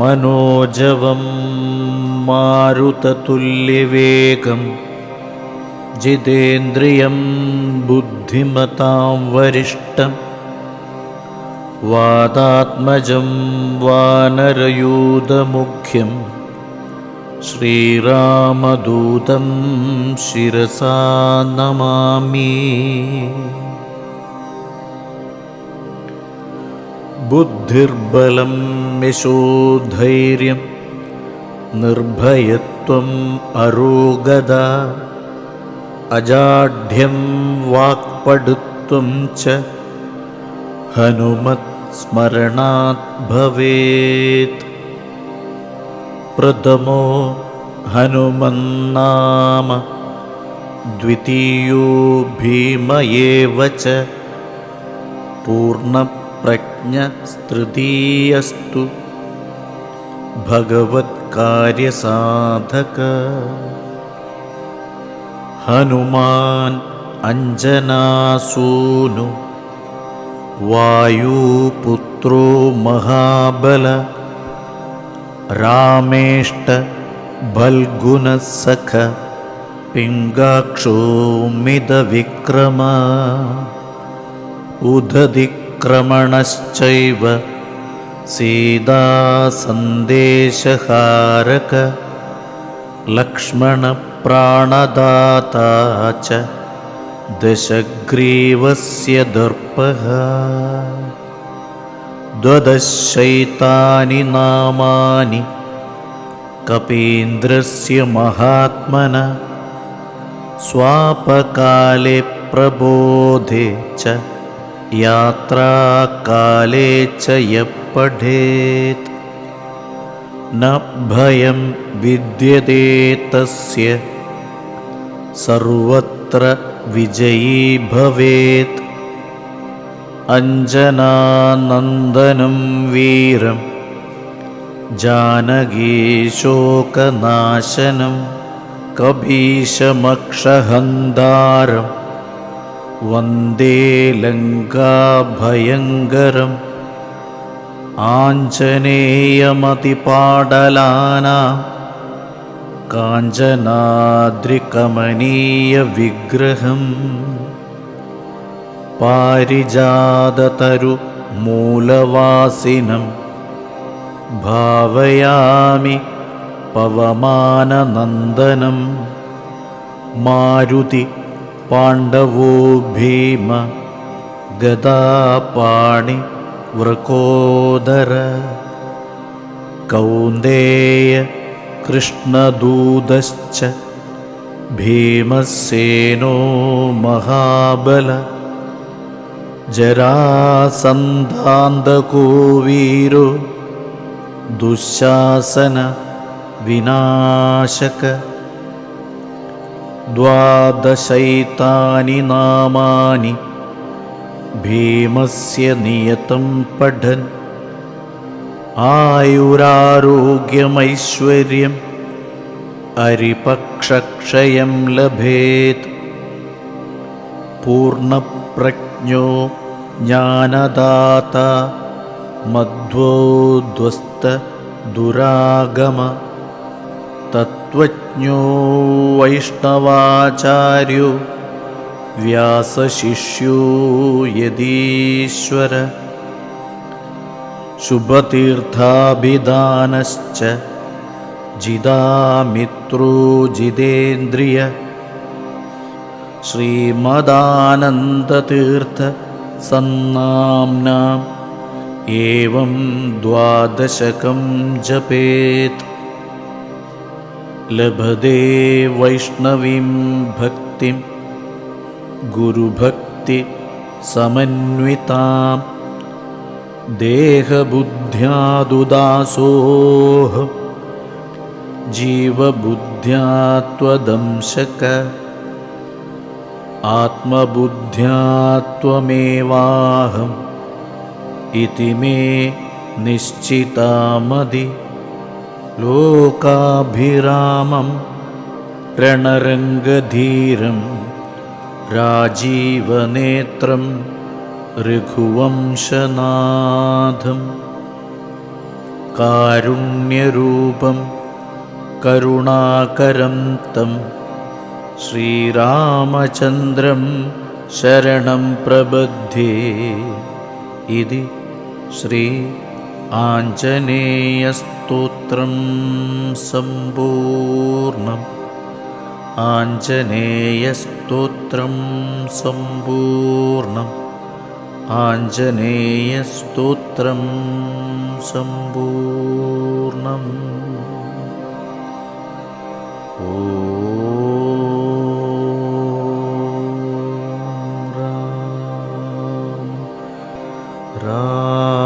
मनोजवं मारुततुल्यवेगं जितेन्द्रियं बुद्धिमतां वरिष्ठम् वादात्मजं वानरयूतमुख्यं श्रीरामदूतं शिरसा नमामि ബുദ്ധിർബലം യശോധൈര്യം നിർഭയത്വം അരോഗത അജാഢ്യം വാക്പടുത്വം ച ഹനുമത് സ്മരണാത് ഭവേത്. പ്രഥമോ ഹനുമന്നാമ द्वितीयो भीम एव प्रज्ञस्तृतीयस्तु भगवत्कार्यसाधक। हनुमान् अञ्जनासूनु वायुपुत्रो महाबल रामेष्टभल्गुनसख पिङ्गाक्षोमिदविक्रम उदधिक् उदधिक्रमणश्चैव सीतासन्देशहारक लक्ष्मणप्राणदाता च। दशग्रीवस्य दर्पः। द्वदशैतानि नामानि। कपीन्द्रस्य महात्मन। स्वापकाले प्रबोधे च यात्राकाले च यः पठेत् न भयं विद्यते तस्य। सर्वत्र विजयी भवेत्। अञ्जनानन्दनं वीरं। जानकीशोकनाशनं വന്ദേ ലങ്കാഭയങ്കരം ആഞ്ജനേയമതിപാടലാനാം കാഞ്ചനാദ്രികമനീയവിഗ്രഹം പാരിജാതതരു മൂലവാസിനം ഭാവയാമി പവമാനനന്ദനം. മാരുതി पाण्डवो भीम गदापाणि वृकोदर कौन्देय कृष्णदूतश्च भीमसेनो महाबल जरासन्धान्तको वीरो दुःशासनविनाशक द्वादशैतानि नामानि भीमस्य नियतं पठन्। आयुरारोग्यमैश्वर्यम् अरिपक्षक्षयं लभेत्। पूर्णप्रज्ञो ज्ञानदाता मध्वोद्वस्तदुरागम तत्त्वज्ञो वैष्णवाचार्यो व्यासशिष्यो यदीश्वर। शुभतीर्थाभिधानश्च जिदामित्रो जिदेन्द्रिय श्रीमदानन्दतीर्थसन्नाम्नाम् एवं द्वादशकं जपेत् लभदे वैष्णवीं भक्तिं गुरुभक्तिप्रदायकम् भक्तिसमन्वितां देहबुद्ध्यादुदासोः जीवबुद्ध्या त्वदंशक आत्मबुद्ध्या त्वमेवाहम् इति मे निश्चितामदि लोकाभिरामं रणरङ्गधीरं राजीवनेत्रं रघुवंशनाथं कारुण्यरूपं करुणाकरं तं श्रीरामचन्द्रं शरणं प्रबध्ये इति श्री आञ्जनेयस्तोत्रं सम्पूर्णम् आञ्जनेयस्तोत्रं सम्पूर्णम् आञ्जनेयस्तोत्रं सम्पूर्णम् ॐ राम